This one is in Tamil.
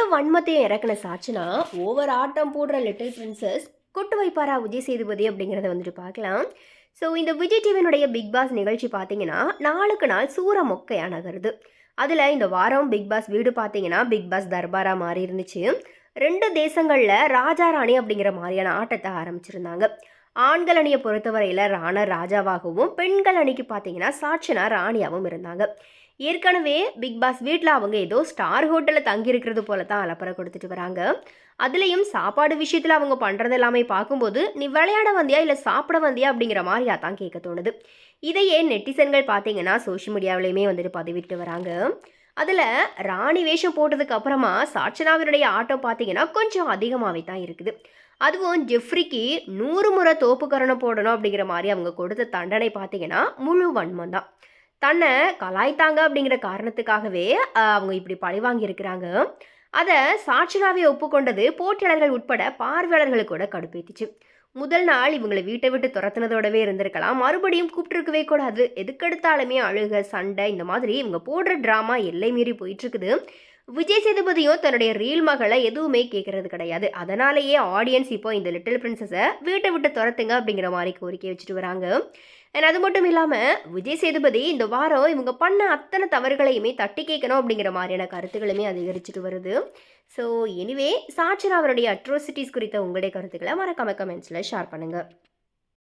முழு வன்மத்தையும் இறக்குன சாட்சினா ஓவர் ஆட்டம் போடுற லிட்டில் பிரின்சஸ் கொட்டு வைப்பாரா விஜய் சேதுபதி அப்படிங்கிறத வந்துட்டு பார்க்கலாம். ஸோ இந்த விஜய் டிவினுடைய பிக் பாஸ் நிகழ்ச்சி பார்த்தீங்கன்னா நாளுக்கு நாள் சூற மொக்கையாக நகருது. அதில் இந்த வாரம் பிக் பாஸ் வீடு பார்த்தீங்கன்னா பிக் பாஸ் தர்பாரா மாறி இருந்துச்சு. ரெண்டு தேசங்களில் ராஜா ராணி அப்படிங்கிற மாதிரியான ஆட்டத்தை ஆரம்பிச்சிருந்தாங்க. ஆண்கள் அணியை பொறுத்தவரையில் ராணா ராஜாவாகவும் பெண்கள் அணிக்கு பார்த்தீங்கன்னா சாட்சனா ராணியாகவும் இருந்தாங்க. ஏற்கனவே பிக் பாஸ் வீட்டில் அவங்க ஏதோ ஸ்டார் ஹோட்டலில் தங்கியிருக்கிறது போல தான் அலப்பறை கொடுத்துட்டு வராங்க. அதுலேயும் சாப்பாடு விஷயத்தில் அவங்க பண்ணுறது எல்லாமே பார்க்கும்போது நீ விளையாட வந்தியா? இல்லை சாப்பிட வந்தியா? அப்படிங்கிற மாதிரியா தான் கேட்க தோணுது. இதையே நெட்டிசன்கள் பார்த்தீங்கன்னா சோஷியல் மீடியாவிலையுமே வந்துட்டு பதிவிட்டு வராங்க. அதில் ராணி வேஷம் போட்டதுக்கு அப்புறமா சாட்சனாவினுடைய ஆட்டோ பார்த்தீங்கன்னா கொஞ்சம் அதிகமாகவே தான் இருக்குது. அதுவும் ஜெஃப்ரிக்கு நூறு முறை தோப்புக்கரணம் போடணும் அப்படிங்கிற மாதிரி அவங்க கொடுத்த தண்டனை பார்த்தீங்கன்னா முழு வன்மம் தான். தன்னை கலாய்த்தாங்க அப்படிங்கிற காரணத்துக்காகவே அவங்க இப்படி பழிவாங்கி இருக்கிறாங்க அதை சாட்சியாகவே ஒப்புக்கொண்டது போட்டியாளர்கள் உட்பட பார்வையாளர்களுக்கு கூட கடுப்பேத்துச்சு. முதல் நாள் இவங்களை வீட்டை விட்டு துரத்துனதோடவே இருந்திருக்கலாம். மறுபடியும் கூப்பிட்டுருக்கவே கூடாது. எதுக்கெடுத்தாலுமே அழுக சண்டை இந்த மாதிரி இவங்க போடுற ட்ராமா எல்லை மீறி போயிட்டு இருக்குது விஜய் சேதுபதியும் தன்னுடைய ரீல் மகளை எதுவுமே கேட்கறது கிடையாது. அதனாலேயே ஆடியன்ஸ் இப்போ இந்த லிட்டில் பிரின்சஸை வீட்டை விட்டு துரத்துங்க அப்படிங்கிற மாதிரி கோரிக்கை வச்சுட்டு வராங்க. அண்ட் அது மட்டும் இல்லாமல் விஜய் சேதுபதி இந்த வாரம் இவங்க பண்ண அத்தனை தவறுகளையுமே தட்டி கேட்கணும் அப்படிங்கிற மாதிரியான கருத்துக்களுமே அதிகரிச்சுட்டு வருது. ஸோ எனிவே சாட்சரா அவருடைய அட்ரோசிட்டிஸ் குறித்த உங்களுடைய கருத்துக்களை மறக்காம கமெண்ட்ஸில் ஷேர் பண்ணுங்கள்